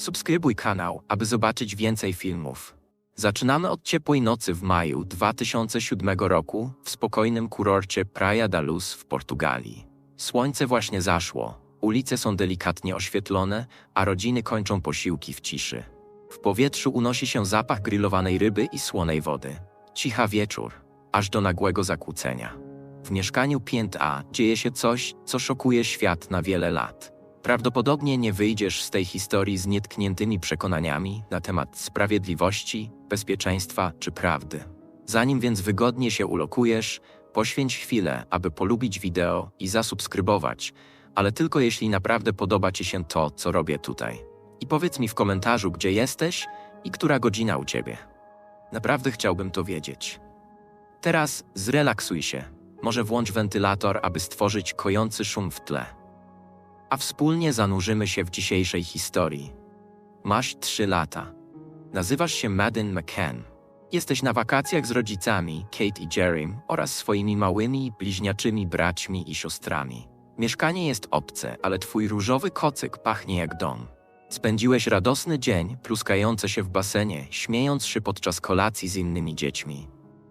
Subskrybuj kanał, aby zobaczyć więcej filmów. Zaczynamy od ciepłej nocy w maju 2007 roku w spokojnym kurorcie Praia da Luz w Portugalii. Słońce właśnie zaszło, ulice są delikatnie oświetlone, a rodziny kończą posiłki w ciszy. W powietrzu unosi się zapach grillowanej ryby i słonej wody. Cicha wieczór, aż do nagłego zakłócenia. W mieszkaniu 5A dzieje się coś, co szokuje świat na wiele lat. Prawdopodobnie nie wyjdziesz z tej historii z nietkniętymi przekonaniami na temat sprawiedliwości, bezpieczeństwa czy prawdy. Zanim więc wygodnie się ulokujesz, poświęć chwilę, aby polubić wideo i zasubskrybować, ale tylko jeśli naprawdę podoba Ci się to, co robię tutaj. I powiedz mi w komentarzu, gdzie jesteś i która godzina u Ciebie. Naprawdę chciałbym to wiedzieć. Teraz zrelaksuj się. Może włącz wentylator, aby stworzyć kojący szum w tle. A wspólnie zanurzymy się w dzisiejszej historii. Masz trzy lata. Nazywasz się Madden McCann. Jesteś na wakacjach z rodzicami, Kate i Jerrym, oraz swoimi małymi, bliźniaczymi braćmi i siostrami. Mieszkanie jest obce, ale twój różowy kocyk pachnie jak dom. Spędziłeś radosny dzień, pluskający się w basenie, śmiejąc się podczas kolacji z innymi dziećmi.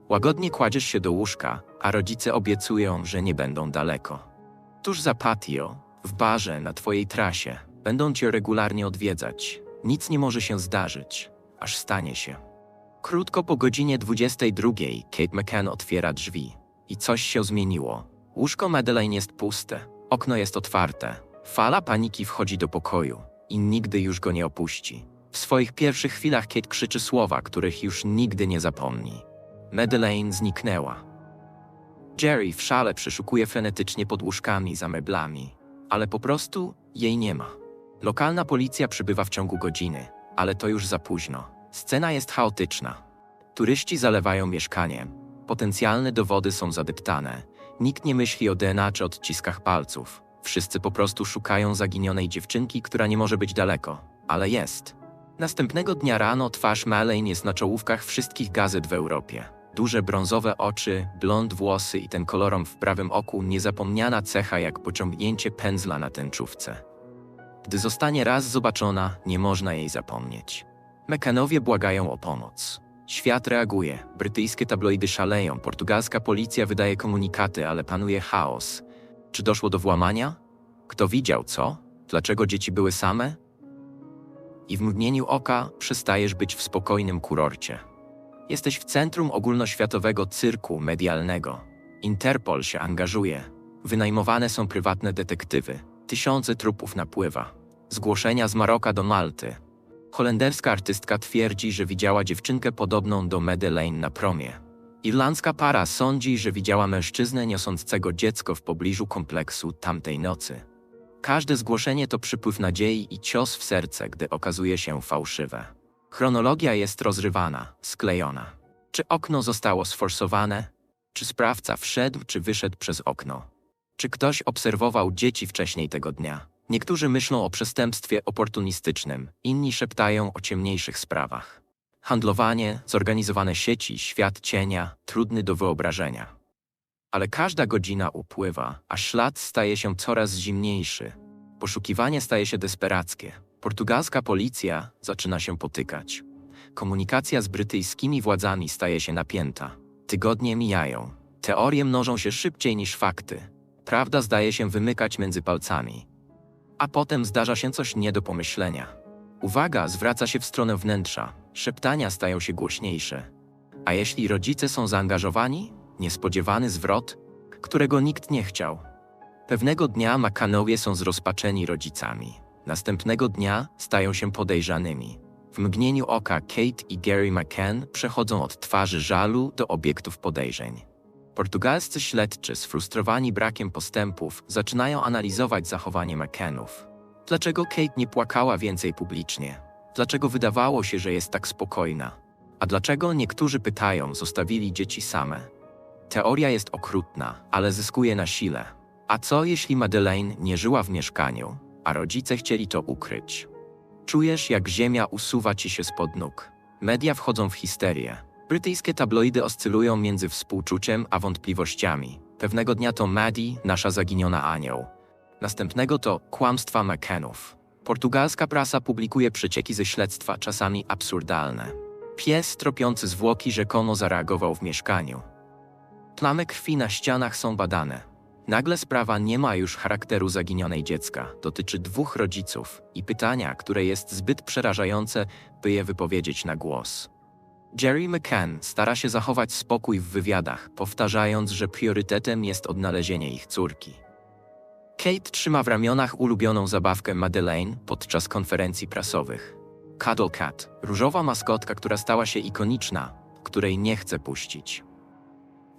Łagodnie kładziesz się do łóżka, a rodzice obiecują, że nie będą daleko. Tuż za patio, w barze na twojej trasie, będą cię regularnie odwiedzać. Nic nie może się zdarzyć, aż stanie się. Krótko po godzinie 22 Kate McCann otwiera drzwi. I coś się zmieniło. Łóżko Madeleine jest puste, okno jest otwarte. Fala paniki wchodzi do pokoju i nigdy już go nie opuści. W swoich pierwszych chwilach Kate krzyczy słowa, których już nigdy nie zapomni. Madeleine zniknęła. Jerry w szale przeszukuje frenetycznie pod łóżkami za meblami, ale po prostu jej nie ma. Lokalna policja przybywa w ciągu godziny, ale to już za późno. Scena jest chaotyczna. Turyści zalewają mieszkanie. Potencjalne dowody są zadeptane. Nikt nie myśli o DNA czy odciskach palców. Wszyscy po prostu szukają zaginionej dziewczynki, która nie może być daleko, ale jest. Następnego dnia rano twarz Malane jest na czołówkach wszystkich gazet w Europie. Duże brązowe oczy, blond włosy i ten kolorom w prawym oku niezapomniana cecha jak pociągnięcie pędzla na tęczówce. Gdy zostanie raz zobaczona, nie można jej zapomnieć. Mekanowie błagają o pomoc. Świat reaguje, brytyjskie tabloidy szaleją, portugalska policja wydaje komunikaty, ale panuje chaos. Czy doszło do włamania? Kto widział co? Dlaczego dzieci były same? I w mgnieniu oka przestajesz być w spokojnym kurorcie. Jesteś w centrum ogólnoświatowego cyrku medialnego. Interpol się angażuje. Wynajmowane są prywatne detektywy. Tysiące trupów napływa. Zgłoszenia z Maroka do Malty. Holenderska artystka twierdzi, że widziała dziewczynkę podobną do Madeleine na promie. Irlandzka para sądzi, że widziała mężczyznę niosącego dziecko w pobliżu kompleksu tamtej nocy. Każde zgłoszenie to przypływ nadziei i cios w serce, gdy okazuje się fałszywe. Chronologia jest rozrywana, sklejona. Czy okno zostało sforsowane? Czy sprawca wszedł czy wyszedł przez okno? Czy ktoś obserwował dzieci wcześniej tego dnia? Niektórzy myślą o przestępstwie oportunistycznym, inni szeptają o ciemniejszych sprawach. Handlowanie, zorganizowane sieci, świat cienia, trudny do wyobrażenia. Ale każda godzina upływa, a ślad staje się coraz zimniejszy. Poszukiwanie staje się desperackie. Portugalska policja zaczyna się potykać. Komunikacja z brytyjskimi władzami staje się napięta. Tygodnie mijają. Teorie mnożą się szybciej niż fakty. Prawda zdaje się wymykać między palcami. A potem zdarza się coś nie do pomyślenia. Uwaga zwraca się w stronę wnętrza. Szeptania stają się głośniejsze. A jeśli rodzice są zaangażowani? Niespodziewany zwrot, którego nikt nie chciał. Pewnego dnia Makanowie są zrozpaczeni rodzicami. Następnego dnia stają się podejrzanymi. W mgnieniu oka Kate i Gary McCann przechodzą od twarzy żalu do obiektów podejrzeń. Portugalscy śledczy, sfrustrowani brakiem postępów, zaczynają analizować zachowanie McCannów. Dlaczego Kate nie płakała więcej publicznie? Dlaczego wydawało się, że jest tak spokojna? A dlaczego niektórzy pytają, zostawili dzieci same? Teoria jest okrutna, ale zyskuje na sile. A co jeśli Madeleine nie żyła w mieszkaniu, a rodzice chcieli to ukryć? Czujesz, jak ziemia usuwa ci się spod nóg. Media wchodzą w histerię. Brytyjskie tabloidy oscylują między współczuciem a wątpliwościami. Pewnego dnia to Maddie, nasza zaginiona anioł. Następnego to kłamstwa McKennów. Portugalska prasa publikuje przecieki ze śledztwa, czasami absurdalne. Pies tropiący zwłoki rzekomo zareagował w mieszkaniu. Plamy krwi na ścianach są badane. Nagle sprawa nie ma już charakteru zaginionej dziecka, dotyczy dwóch rodziców i pytania, które jest zbyt przerażające, by je wypowiedzieć na głos. Jerry McCann stara się zachować spokój w wywiadach, powtarzając, że priorytetem jest odnalezienie ich córki. Kate trzyma w ramionach ulubioną zabawkę Madeleine podczas konferencji prasowych. Cuddle Cat, różowa maskotka, która stała się ikoniczna, której nie chce puścić.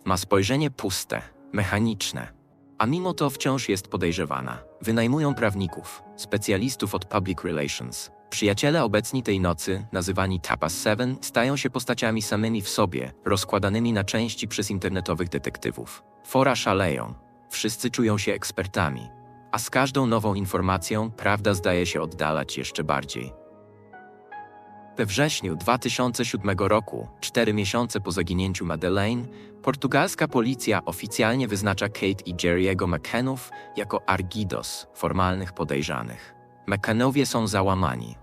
Ma spojrzenie puste, mechaniczne, a mimo to wciąż jest podejrzewana. Wynajmują prawników, specjalistów od public relations. Przyjaciele obecni tej nocy, nazywani Tapas Seven, stają się postaciami samymi w sobie, rozkładanymi na części przez internetowych detektywów. Fora szaleją. Wszyscy czują się ekspertami. A z każdą nową informacją prawda zdaje się oddalać jeszcze bardziej. We wrześniu 2007 roku, cztery miesiące po zaginięciu Madeleine, portugalska policja oficjalnie wyznacza Kate i Jerry'ego McCannów jako Argidos, formalnych podejrzanych. McCannowie są załamani.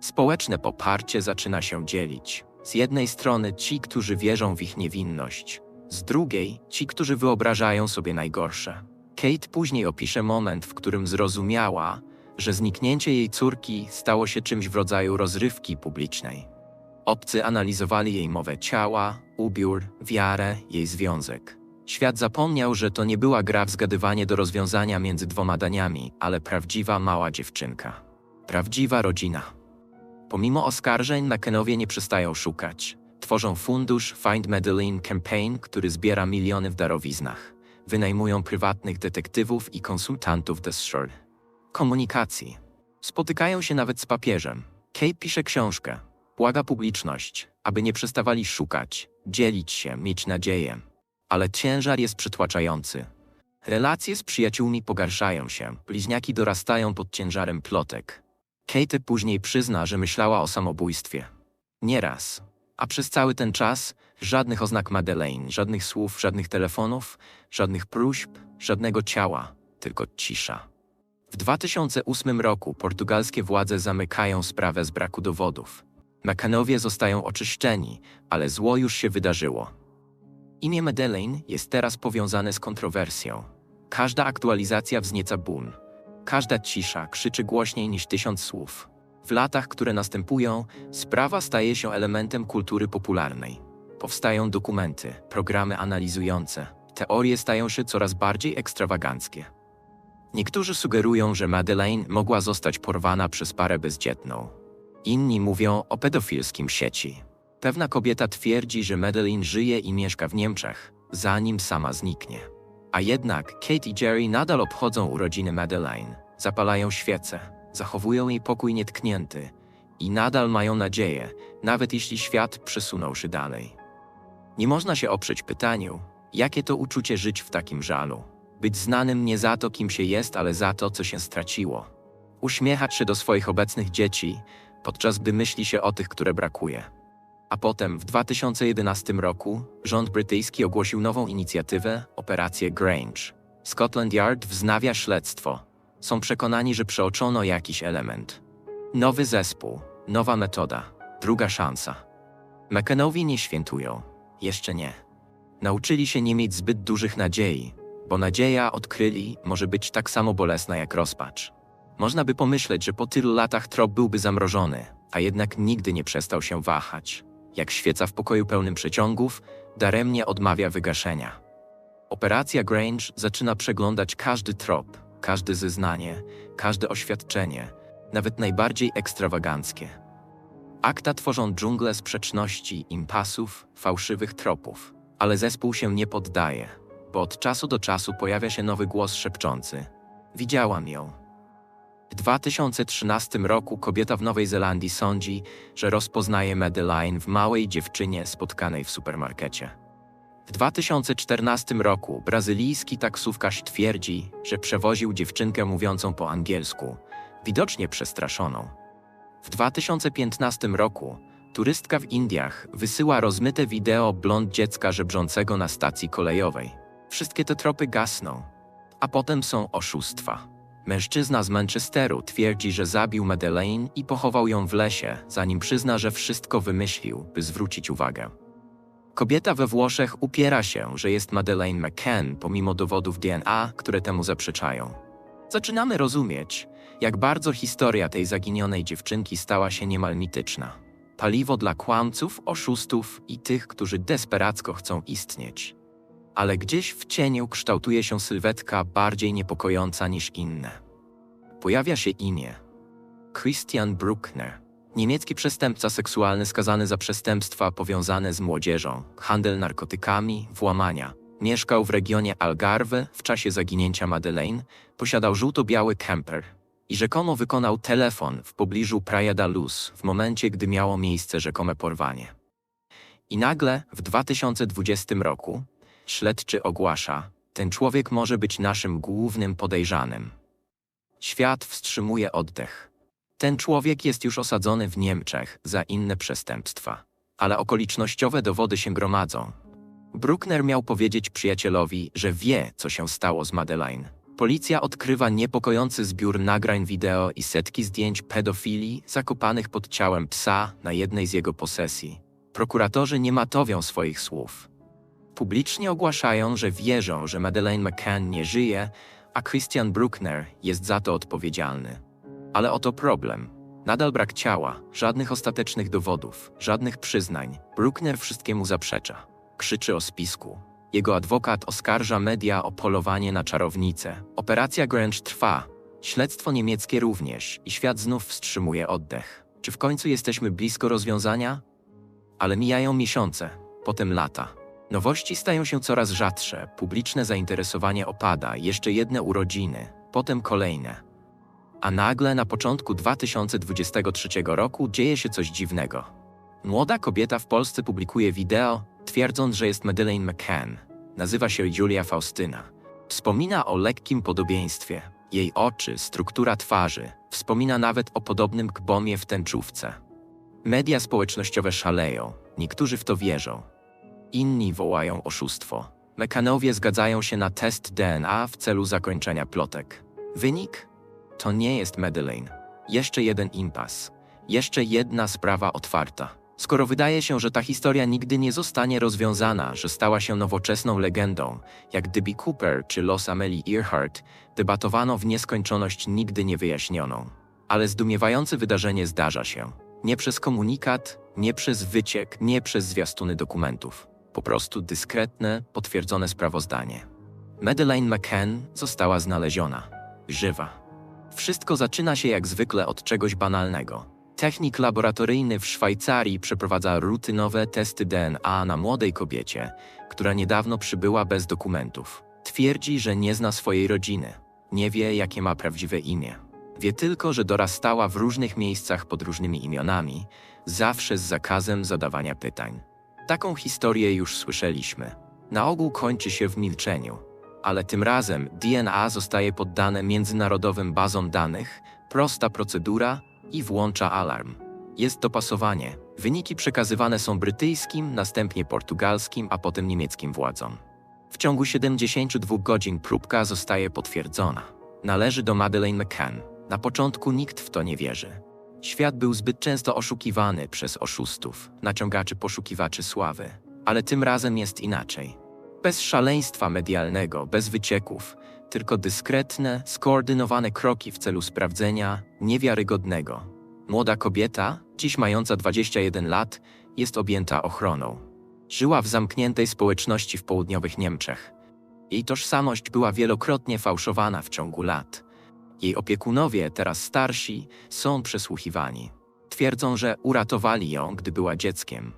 Społeczne poparcie zaczyna się dzielić. Z jednej strony ci, którzy wierzą w ich niewinność, z drugiej ci, którzy wyobrażają sobie najgorsze. Kate później opisze moment, w którym zrozumiała, że zniknięcie jej córki stało się czymś w rodzaju rozrywki publicznej. Obcy analizowali jej mowę ciała, ubiór, wiarę, jej związek. Świat zapomniał, że to nie była gra w zgadywanie do rozwiązania między dwoma daniami, ale prawdziwa mała dziewczynka. Prawdziwa rodzina. Pomimo oskarżeń, Nakenowie nie przestają szukać. Tworzą fundusz Find Madeleine Campaign, który zbiera miliony w darowiznach. Wynajmują prywatnych detektywów i konsultantów The Shore. Komunikacji. Spotykają się nawet z papieżem. Kate pisze książkę. Błaga publiczność, aby nie przestawali szukać, dzielić się, mieć nadzieję. Ale ciężar jest przytłaczający. Relacje z przyjaciółmi pogarszają się, bliźniaki dorastają pod ciężarem plotek. Kate później przyzna, że myślała o samobójstwie. Nieraz. A przez cały ten czas żadnych oznak Madeleine, żadnych słów, żadnych telefonów, żadnych próśb, żadnego ciała, tylko cisza. W 2008 roku portugalskie władze zamykają sprawę z braku dowodów. McCannowie zostają oczyszczeni, ale zło już się wydarzyło. Imię Madeleine jest teraz powiązane z kontrowersją. Każda aktualizacja wznieca ból. Każda cisza krzyczy głośniej niż tysiąc słów. W latach, które następują, sprawa staje się elementem kultury popularnej. Powstają dokumenty, programy analizujące. Teorie stają się coraz bardziej ekstrawaganckie. Niektórzy sugerują, że Madeleine mogła zostać porwana przez parę bezdzietną. Inni mówią o pedofilskim sieci. Pewna kobieta twierdzi, że Madeleine żyje i mieszka w Niemczech, zanim sama zniknie. A jednak Kate i Jerry nadal obchodzą urodziny Madeleine, zapalają świece, zachowują jej pokój nietknięty i nadal mają nadzieję, nawet jeśli świat przesunął się dalej. Nie można się oprzeć pytaniu, jakie to uczucie żyć w takim żalu. Być znanym nie za to, kim się jest, ale za to, co się straciło. Uśmiechać się do swoich obecnych dzieci, podczas gdy myśli się o tych, które brakuje. A potem, w 2011 roku, rząd brytyjski ogłosił nową inicjatywę Operację Grange. Scotland Yard wznawia śledztwo. Są przekonani, że przeoczono jakiś element. Nowy zespół, nowa metoda, druga szansa. McKennowie nie świętują. Jeszcze nie. Nauczyli się nie mieć zbyt dużych nadziei, bo nadzieja, odkryli, może być tak samo bolesna jak rozpacz. Można by pomyśleć, że po tylu latach trop byłby zamrożony, a jednak nigdy nie przestał się wahać. Jak świeca w pokoju pełnym przeciągów, daremnie odmawia wygaszenia. Operacja Grange zaczyna przeglądać każdy trop, każde zeznanie, każde oświadczenie, nawet najbardziej ekstrawaganckie. Akta tworzą dżunglę sprzeczności, impasów, fałszywych tropów, ale zespół się nie poddaje, bo od czasu do czasu pojawia się nowy głos szepczący. Widziałam ją. W 2013 roku kobieta w Nowej Zelandii sądzi, że rozpoznaje Madeline w małej dziewczynie spotkanej w supermarkecie. W 2014 roku brazylijski taksówkarz twierdzi, że przewoził dziewczynkę mówiącą po angielsku, widocznie przestraszoną. W 2015 roku turystka w Indiach wysyła rozmyte wideo blond dziecka żebrzącego na stacji kolejowej. Wszystkie te tropy gasną, a potem są oszustwa. Mężczyzna z Manchesteru twierdzi, że zabił Madeleine i pochował ją w lesie, zanim przyzna, że wszystko wymyślił, by zwrócić uwagę. Kobieta we Włoszech upiera się, że jest Madeleine McCann, pomimo dowodów DNA, które temu zaprzeczają. Zaczynamy rozumieć, jak bardzo historia tej zaginionej dziewczynki stała się niemal mityczna. Paliwo dla kłamców, oszustów i tych, którzy desperacko chcą istnieć. Ale gdzieś w cieniu kształtuje się sylwetka bardziej niepokojąca niż inne. Pojawia się imię. Christian Bruckner. Niemiecki przestępca seksualny skazany za przestępstwa powiązane z młodzieżą, handel narkotykami, włamania. Mieszkał w regionie Algarve w czasie zaginięcia Madeleine, posiadał żółto-biały camper i rzekomo wykonał telefon w pobliżu Praia da Luz w momencie, gdy miało miejsce rzekome porwanie. I nagle w 2020 roku śledczy ogłasza, ten człowiek może być naszym głównym podejrzanym. Świat wstrzymuje oddech. Ten człowiek jest już osadzony w Niemczech za inne przestępstwa, ale okolicznościowe dowody się gromadzą. Bruckner miał powiedzieć przyjacielowi, że wie, co się stało z Madeleine. Policja odkrywa niepokojący zbiór nagrań wideo i setki zdjęć pedofilii zakopanych pod ciałem psa na jednej z jego posesji. Prokuratorzy nie matowią swoich słów. Publicznie ogłaszają, że wierzą, że Madeleine McCann nie żyje, a Christian Bruckner jest za to odpowiedzialny. Ale oto problem. Nadal brak ciała, żadnych ostatecznych dowodów, żadnych przyznań. Bruckner wszystkiemu zaprzecza. Krzyczy o spisku. Jego adwokat oskarża media o polowanie na czarownicę. Operacja Grange trwa. Śledztwo niemieckie również i świat znów wstrzymuje oddech. Czy w końcu jesteśmy blisko rozwiązania? Ale mijają miesiące, potem lata. Nowości stają się coraz rzadsze, publiczne zainteresowanie opada, jeszcze jedne urodziny, potem kolejne. A nagle na początku 2023 roku dzieje się coś dziwnego. Młoda kobieta w Polsce publikuje wideo, twierdząc, że jest Madeleine McCann. Nazywa się Julia Faustyna. Wspomina o lekkim podobieństwie. Jej oczy, struktura twarzy. Wspomina nawet o podobnym kbomie w tęczówce. Media społecznościowe szaleją. Niektórzy w to wierzą. Inni wołają oszustwo. Mekanowie zgadzają się na test DNA w celu zakończenia plotek. Wynik? To nie jest Madeleine. Jeszcze jeden impas. Jeszcze jedna sprawa otwarta. Skoro wydaje się, że ta historia nigdy nie zostanie rozwiązana, że stała się nowoczesną legendą, jak Debbie Cooper czy los Amelie Earhart, debatowano w nieskończoność nigdy niewyjaśnioną. Ale zdumiewające wydarzenie zdarza się. Nie przez komunikat, nie przez wyciek, nie przez zwiastuny dokumentów. Po prostu dyskretne, potwierdzone sprawozdanie. Madeleine McCann została znaleziona. Żywa. Wszystko zaczyna się jak zwykle od czegoś banalnego. Technik laboratoryjny w Szwajcarii przeprowadza rutynowe testy DNA na młodej kobiecie, która niedawno przybyła bez dokumentów. Twierdzi, że nie zna swojej rodziny, nie wie, jakie ma prawdziwe imię. Wie tylko, że dorastała w różnych miejscach pod różnymi imionami, zawsze z zakazem zadawania pytań. Taką historię już słyszeliśmy. Na ogół kończy się w milczeniu, ale tym razem DNA zostaje poddane międzynarodowym bazom danych, prosta procedura i włącza alarm. Jest dopasowanie. Wyniki przekazywane są brytyjskim, następnie portugalskim, a potem niemieckim władzom. W ciągu 72 godzin próbka zostaje potwierdzona. Należy do Madeleine McCann. Na początku nikt w to nie wierzy. Świat był zbyt często oszukiwany przez oszustów, naciągaczy poszukiwaczy sławy. Ale tym razem jest inaczej. Bez szaleństwa medialnego, bez wycieków, tylko dyskretne, skoordynowane kroki w celu sprawdzenia niewiarygodnego. Młoda kobieta, dziś mająca 21 lat, jest objęta ochroną. Żyła w zamkniętej społeczności w południowych Niemczech. Jej tożsamość była wielokrotnie fałszowana w ciągu lat. Jej opiekunowie, teraz starsi, są przesłuchiwani. Twierdzą, że uratowali ją, gdy była dzieckiem.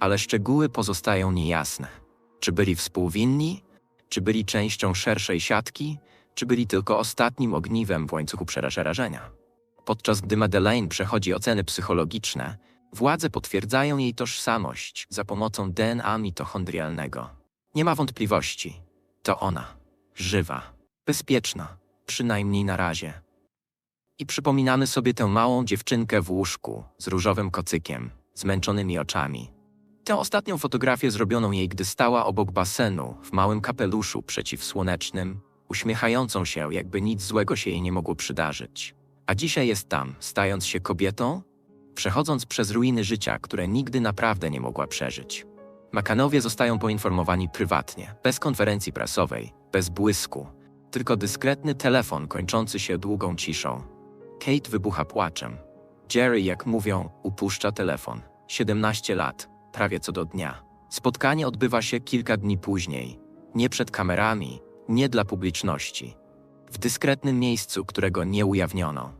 Ale szczegóły pozostają niejasne. Czy byli współwinni? Czy byli częścią szerszej siatki? Czy byli tylko ostatnim ogniwem w łańcuchu przerażenia? Podczas gdy Madeleine przechodzi oceny psychologiczne, władze potwierdzają jej tożsamość za pomocą DNA mitochondrialnego. Nie ma wątpliwości. To ona. Żywa. Bezpieczna. Przynajmniej na razie. I przypominamy sobie tę małą dziewczynkę w łóżku z różowym kocykiem, zmęczonymi oczami. Tę ostatnią fotografię zrobioną jej, gdy stała obok basenu w małym kapeluszu przeciwsłonecznym, uśmiechającą się, jakby nic złego się jej nie mogło przydarzyć. A dzisiaj jest tam, stając się kobietą, przechodząc przez ruiny życia, które nigdy naprawdę nie mogła przeżyć. Makanowie zostają poinformowani prywatnie, bez konferencji prasowej, bez błysku, tylko dyskretny telefon kończący się długą ciszą. Kate wybucha płaczem. Jerry, jak mówią, upuszcza telefon. 17 lat, prawie co do dnia. Spotkanie odbywa się kilka dni później. Nie przed kamerami, nie dla publiczności. W dyskretnym miejscu, którego nie ujawniono.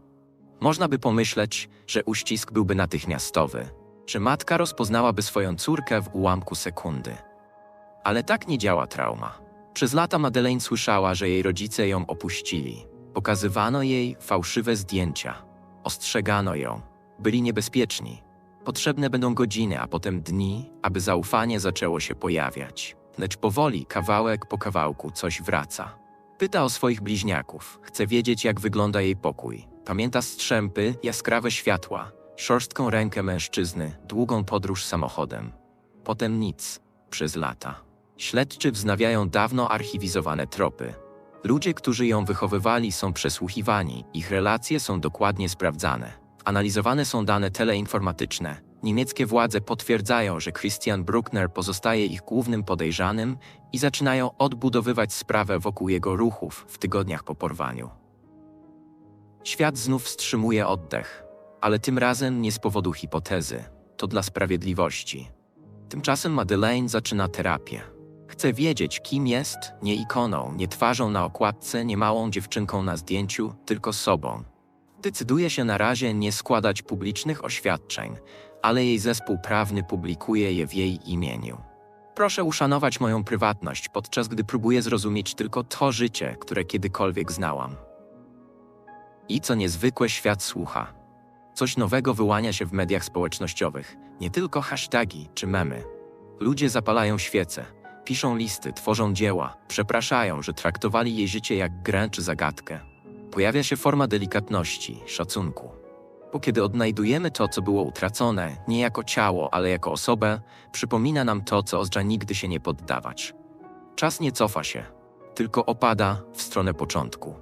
Można by pomyśleć, że uścisk byłby natychmiastowy, że matka rozpoznałaby swoją córkę w ułamku sekundy. Ale tak nie działa trauma. Przez lata Madeleine słyszała, że jej rodzice ją opuścili. Pokazywano jej fałszywe zdjęcia. Ostrzegano ją. Byli niebezpieczni. Potrzebne będą godziny, a potem dni, aby zaufanie zaczęło się pojawiać. Lecz powoli, kawałek po kawałku, coś wraca. Pyta o swoich bliźniaków. Chce wiedzieć, jak wygląda jej pokój. Pamięta strzępy, jaskrawe światła, szorstką rękę mężczyzny, długą podróż samochodem. Potem nic. Przez lata. Śledczy wznawiają dawno archiwizowane tropy. Ludzie, którzy ją wychowywali, są przesłuchiwani, ich relacje są dokładnie sprawdzane. Analizowane są dane teleinformatyczne. Niemieckie władze potwierdzają, że Christian Bruckner pozostaje ich głównym podejrzanym i zaczynają odbudowywać sprawę wokół jego ruchów w tygodniach po porwaniu. Świat znów wstrzymuje oddech, ale tym razem nie z powodu hipotezy, to dla sprawiedliwości. Tymczasem Madeleine zaczyna terapię. Chce wiedzieć, kim jest, nie ikoną, nie twarzą na okładce, nie małą dziewczynką na zdjęciu, tylko sobą. Decyduje się na razie nie składać publicznych oświadczeń, ale jej zespół prawny publikuje je w jej imieniu. Proszę uszanować moją prywatność, podczas gdy próbuję zrozumieć tylko to życie, które kiedykolwiek znałam. I co niezwykłe świat słucha. Coś nowego wyłania się w mediach społecznościowych, nie tylko hasztagi czy memy. Ludzie zapalają świece, piszą listy, tworzą dzieła, przepraszają, że traktowali jej życie jak grę czy zagadkę. Pojawia się forma delikatności, szacunku. Bo kiedy odnajdujemy to, co było utracone, nie jako ciało, ale jako osobę, przypomina nam to, co oznacza nigdy się nie poddawać. Czas nie cofa się, tylko opada w stronę początku.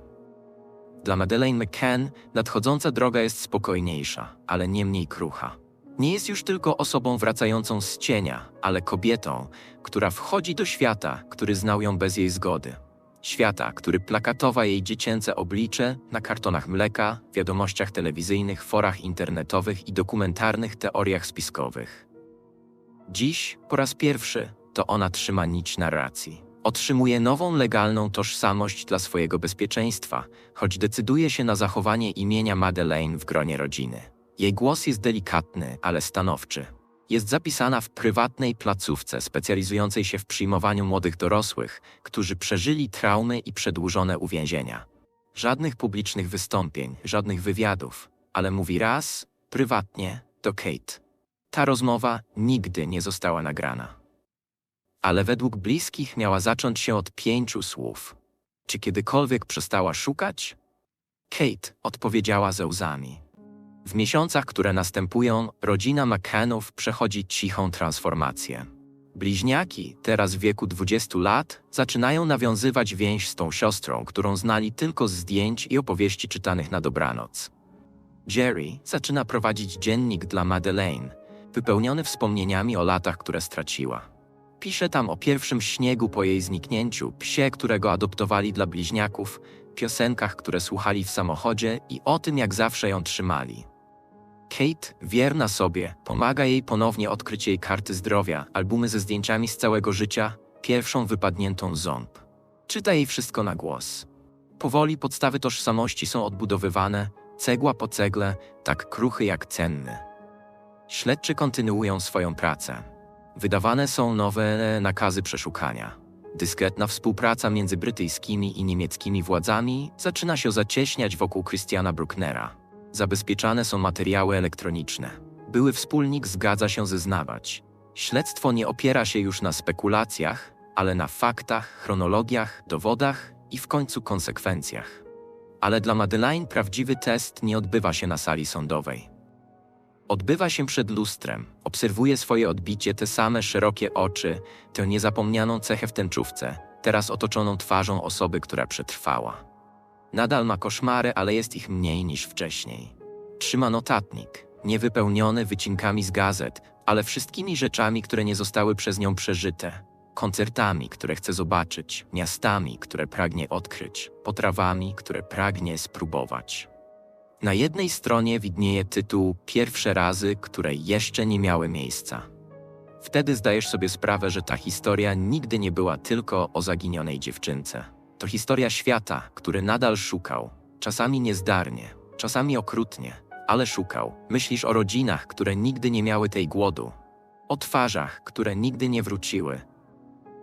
Dla Madeleine McCann nadchodząca droga jest spokojniejsza, ale nie mniej krucha. Nie jest już tylko osobą wracającą z cienia, ale kobietą, która wchodzi do świata, który znał ją bez jej zgody. Świata, który plakatowa jej dziecięce oblicze na kartonach mleka, wiadomościach telewizyjnych, forach internetowych i dokumentarnych teoriach spiskowych. Dziś, po raz pierwszy, to ona trzyma nić narracji. Otrzymuje nową legalną tożsamość dla swojego bezpieczeństwa, choć decyduje się na zachowanie imienia Madeleine w gronie rodziny. Jej głos jest delikatny, ale stanowczy. Jest zapisana w prywatnej placówce specjalizującej się w przyjmowaniu młodych dorosłych, którzy przeżyli traumy i przedłużone uwięzienia. Żadnych publicznych wystąpień, żadnych wywiadów, ale mówi raz, prywatnie, do Kate. Ta rozmowa nigdy nie została nagrana. Ale według bliskich miała zacząć się od pięciu słów. Czy kiedykolwiek przestała szukać? Kate odpowiedziała ze łzami. W miesiącach, które następują, rodzina McCannów przechodzi cichą transformację. Bliźniaki, teraz w wieku 20 lat, zaczynają nawiązywać więź z tą siostrą, którą znali tylko z zdjęć i opowieści czytanych na dobranoc. Jerry zaczyna prowadzić dziennik dla Madeleine, wypełniony wspomnieniami o latach, które straciła. Pisze tam o pierwszym śniegu po jej zniknięciu, psie, którego adoptowali dla bliźniaków, piosenkach, które słuchali w samochodzie i o tym, jak zawsze ją trzymali. Kate, wierna sobie, pomaga jej ponownie odkryć jej karty zdrowia, albumy ze zdjęciami z całego życia, pierwszą wypadniętą ząb. Czyta jej wszystko na głos. Powoli podstawy tożsamości są odbudowywane, cegła po cegle, tak kruchy jak cenny. Śledczy kontynuują swoją pracę. Wydawane są nowe nakazy przeszukania. Dyskretna współpraca między brytyjskimi i niemieckimi władzami zaczyna się zacieśniać wokół Christiana Brucknera. Zabezpieczane są materiały elektroniczne. Były wspólnik zgadza się zeznawać. Śledztwo nie opiera się już na spekulacjach, ale na faktach, chronologiach, dowodach i w końcu konsekwencjach. Ale dla Madeleine prawdziwy test nie odbywa się na sali sądowej. Odbywa się przed lustrem, obserwuje swoje odbicie, te same szerokie oczy, tę niezapomnianą cechę w tęczówce, teraz otoczoną twarzą osoby, która przetrwała. Nadal ma koszmary, ale jest ich mniej niż wcześniej. Trzyma notatnik, niewypełniony wycinkami z gazet, ale wszystkimi rzeczami, które nie zostały przez nią przeżyte. Koncertami, które chce zobaczyć, miastami, które pragnie odkryć, potrawami, które pragnie spróbować. Na jednej stronie widnieje tytuł Pierwsze razy, które jeszcze nie miały miejsca. Wtedy zdajesz sobie sprawę, że ta historia nigdy nie była tylko o zaginionej dziewczynce. To historia świata, który nadal szukał, czasami niezdarnie, czasami okrutnie, ale szukał. Myślisz o rodzinach, które nigdy nie miały tej głodu, o twarzach, które nigdy nie wróciły,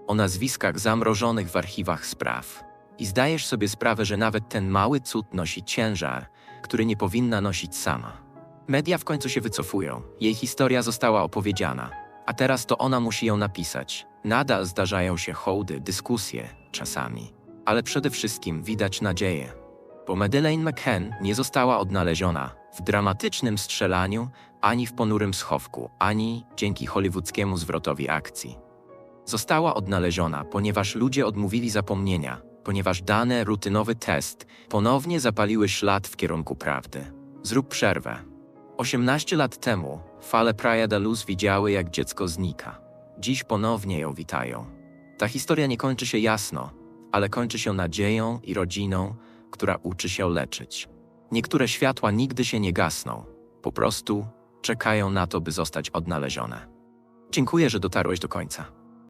o nazwiskach zamrożonych w archiwach spraw. I zdajesz sobie sprawę, że nawet ten mały cud nosi ciężar, który nie powinna nosić sama. Media w końcu się wycofują, jej historia została opowiedziana, a teraz to ona musi ją napisać. Nadal zdarzają się hołdy, dyskusje, czasami, ale przede wszystkim widać nadzieję. Bo Madeleine McCann nie została odnaleziona w dramatycznym strzelaniu, ani w ponurym schowku, ani dzięki hollywoodzkiemu zwrotowi akcji. Została odnaleziona, ponieważ ludzie odmówili zapomnienia, ponieważ dane rutynowy test ponownie zapaliły ślad w kierunku prawdy. Zrób przerwę. 18 lat temu fale Praia da Luz widziały, jak dziecko znika. Dziś ponownie ją witają. Ta historia nie kończy się jasno, ale kończy się nadzieją i rodziną, która uczy się leczyć. Niektóre światła nigdy się nie gasną, po prostu czekają na to, by zostać odnalezione. Dziękuję, że dotarłeś do końca.